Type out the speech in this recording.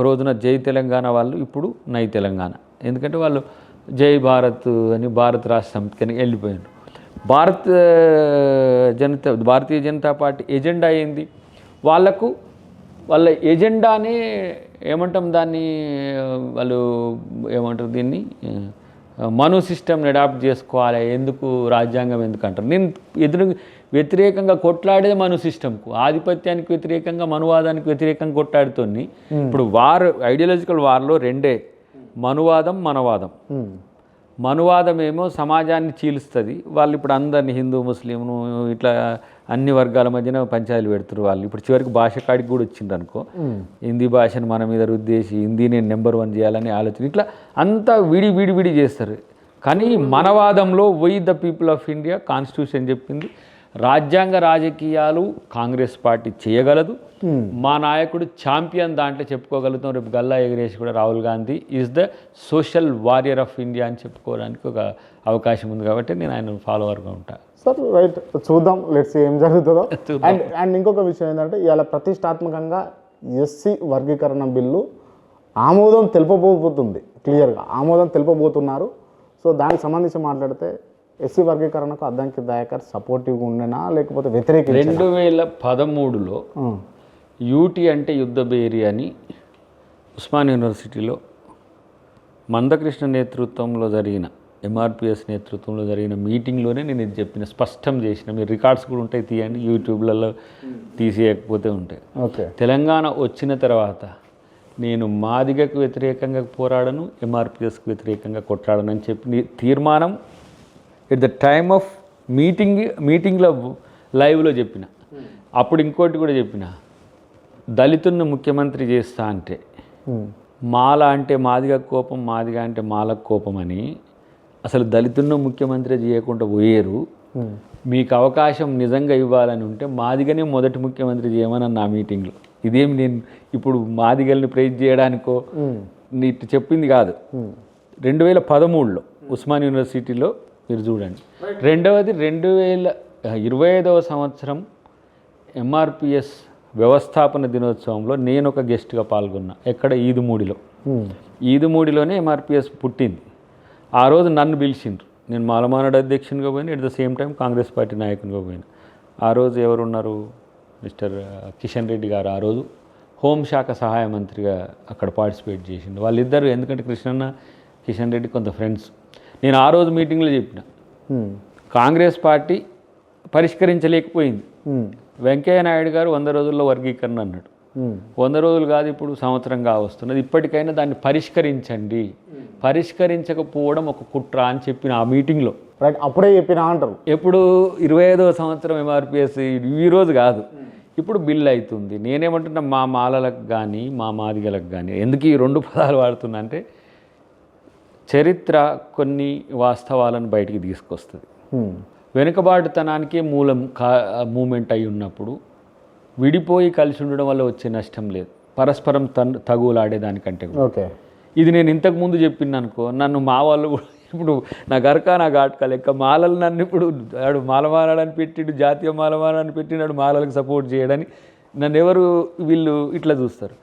ఒక రోజున జై తెలంగాణ వాళ్ళు ఇప్పుడు నై తెలంగాణ. ఎందుకంటే వాళ్ళు జై భారత్ అని భారత రాష్ట్ర సమితికి వెళ్ళిపోయారు భారత జనతా భారతీయ జనతా పార్టీ ఎజెండా ఏంది? వాళ్ళకు వాళ్ళ ఎజెండానే ఏమంటాం దాన్ని వాళ్ళు ఏమంటారు దీన్ని? మను సిస్టమ్ని అడాప్ట్ చేసుకోవాలి ఎందుకు రాజ్యాంగం ఎందుకు అంటారు? నేను ఎదురు వ్యతిరేకంగా కొట్లాడేది మను సిస్టమ్కు. ఆధిపత్యానికి వ్యతిరేకంగా మనువాదానికి వ్యతిరేకంగా కొట్లాడుతోని ఇప్పుడు వార్ ఐడియాలజికల్ వార్లో రెండే. మనువాదం మనవాదం. ఉమ్. మనువాదం ఏమో సమాజాన్ని చీలుస్తుంది. వాళ్ళు ఇప్పుడు అందరిని హిందూ ముస్లింను ఇట్లా అన్ని వర్గాల మధ్యన పంచాయతీలు పెడుతున్నారు వాళ్ళు. ఇప్పుడు చివరికి భాష కాడికి కూడా వచ్చింది అనుకో. హిందీ భాషను మన మీద రుద్దేసి హిందీని నెంబర్ వన్ చేయాలని ఆలోచన. ఇట్లా అంతా విడి విడి విడి చేస్తారు. కానీ మనవాదంలో we the people of India constitution చెప్పింది. రాజ్యాంగ రాజకీయాలు కాంగ్రెస్ పార్టీ చేయగలదు. మా నాయకుడు ఛాంపియన్ దాంట్లో చెప్పుకోగలుగుతాం. రేపు గల్లా ఎగిరేసి కూడా Rahul Gandhi is the social warrior of India అని చెప్పుకోవడానికి ఒక అవకాశం ఉంది కాబట్టి నేను ఆయన ఫాలోవర్గా ఉంటా. సార్ రైట్ చూద్దాం. లెట్స్ ఏం జరుగుతుందో. అండ్ అండ్ ఇంకొక విషయం ఏంటంటే ఇవాళ ప్రతిష్టాత్మకంగా ఎస్సీ వర్గీకరణ బిల్లు ఆమోదం తెలుపబోతుంది. క్లియర్గా ఆమోదం తెలుపబోతున్నారు. సో దానికి సంబంధించి మాట్లాడితే ఎస్సీ వర్గీకరణకు అద్దంకి దయాకర్ సపోర్టివ్గా ఉండేనా లేకపోతే వ్యతిరేక రెండు వేల పదమూడులో యూటీ అంటే యుద్ధ బేరి అని ఉస్మాన్ యూనివర్సిటీలో మందకృష్ణ నేతృత్వంలో జరిగిన ఎంఆర్పిఎస్ నేతృత్వంలో జరిగిన మీటింగ్లోనే నేను ఇది చెప్పిన స్పష్టం చేసిన. మీరు రికార్డ్స్ కూడా ఉంటాయి తీయండి యూట్యూబ్లలో తీసేయకపోతే ఉంటాయి. ఓకే. తెలంగాణ వచ్చిన తర్వాత నేను మాదిగకు వ్యతిరేకంగా పోరాడను ఎంఆర్పిఎస్కి వ్యతిరేకంగా కొట్లాడను అని చెప్పి తీర్మానం at the time of meeting మీటింగ్లో లైవ్లో చెప్పిన. అప్పుడు ఇంకోటి కూడా చెప్పిన. దళితులను ముఖ్యమంత్రి చేస్తా అంటే మాల అంటే మాదిగ కోపం మాదిగ అంటే మాలకు కోపం అని అసలు దళితులను ముఖ్యమంత్రి చేయకుండా పోయేరు. మీకు అవకాశం నిజంగా ఇవ్వాలని ఉంటే మాదిగనే మొదటి ముఖ్యమంత్రి చేయమని నా మీటింగ్లో ఇదేం నేను ఇప్పుడు మాదిగల్ని ప్రైజ్ చేయడానికో నీకు చెప్పింది కాదు. రెండు వేల పదమూడులో ఉస్మాన్ యూనివర్సిటీలో మీరు చూడండి. రెండవది రెండు వేల ఇరవై ఐదవ సంవత్సరం ఎంఆర్పిఎస్ వ్యవస్థాపన దినోత్సవంలో నేను ఒక గెస్ట్గా పాల్గొన్నా ఎక్కడ? ఈదుమూడిలో. ఈదుమూడిలోనే ఎంఆర్పిఎస్ పుట్టింది. ఆ రోజు నన్ను పిలిచిండ్రు. నేను మాలమానడు అధ్యక్షునిగా పోయిన at the same time Congress party నాయకునిగా పోయిన. ఆ రోజు ఎవరున్నారు? మిస్టర్ కిషన్ రెడ్డి గారు ఆ రోజు. హోంశాఖ సహాయ మంత్రిగా అక్కడ పార్టిసిపేట్ చేసిండు. వాళ్ళిద్దరు ఎందుకంటే కృష్ణన్న కిషన్ రెడ్డి కొంత ఫ్రెండ్స్. నేను ఆ రోజు మీటింగ్లో చెప్పిన. కాంగ్రెస్ పార్టీ పరిష్కరించలేకపోయింది. వెంకయ్య నాయుడు గారు వంద రోజుల్లో వర్గీకరణ అన్నాడు. వంద రోజులు కాదు ఇప్పుడు సంవత్సరంగా వస్తున్నది ఇప్పటికైనా దాన్ని పరిష్కరించండి. పరిష్కరించకపోవడం ఒక కుట్ర అని చెప్పిన ఆ మీటింగ్లో. రైట్ అప్పుడే చెప్పినా అంటారు. ఎప్పుడు ఇరవై ఐదవ సంవత్సరం ఎంఆర్పిఎస్ ఈ రోజు కాదు. ఇప్పుడు బిల్ అవుతుంది. నేనేమంటున్నా మా మాలలకు కానీ మా మాదిగలకు కానీ ఎందుకు ఈ రెండు పదాలు వాడుతున్నా అంటే చరిత్ర కొన్ని వాస్తవాలను బయటికి తీసుకొస్తుంది. వెనుకబాటుతనానికే మూలం కా మూమెంట్ అయి ఉన్నప్పుడు విడిపోయి కలిసి ఉండడం వల్ల వచ్చే నష్టం లేదు పరస్పరం తన్ తగులాడేదానికంటే. ఓకే ఇది నేను ఇంతకు ముందు చెప్పిన అనుకో నన్ను మా వాళ్ళు ఇప్పుడు నా గరక నా ఘాట్క లెక్క మాలలు నన్ను ఇప్పుడు ఆడు మాలమాలని పెట్టిడు జాతీయ మాలమాలని పెట్టినాడు మాలలకు సపోర్ట్ చేయడని నన్ను ఎవరు వీళ్ళు ఇట్లా చూస్తారు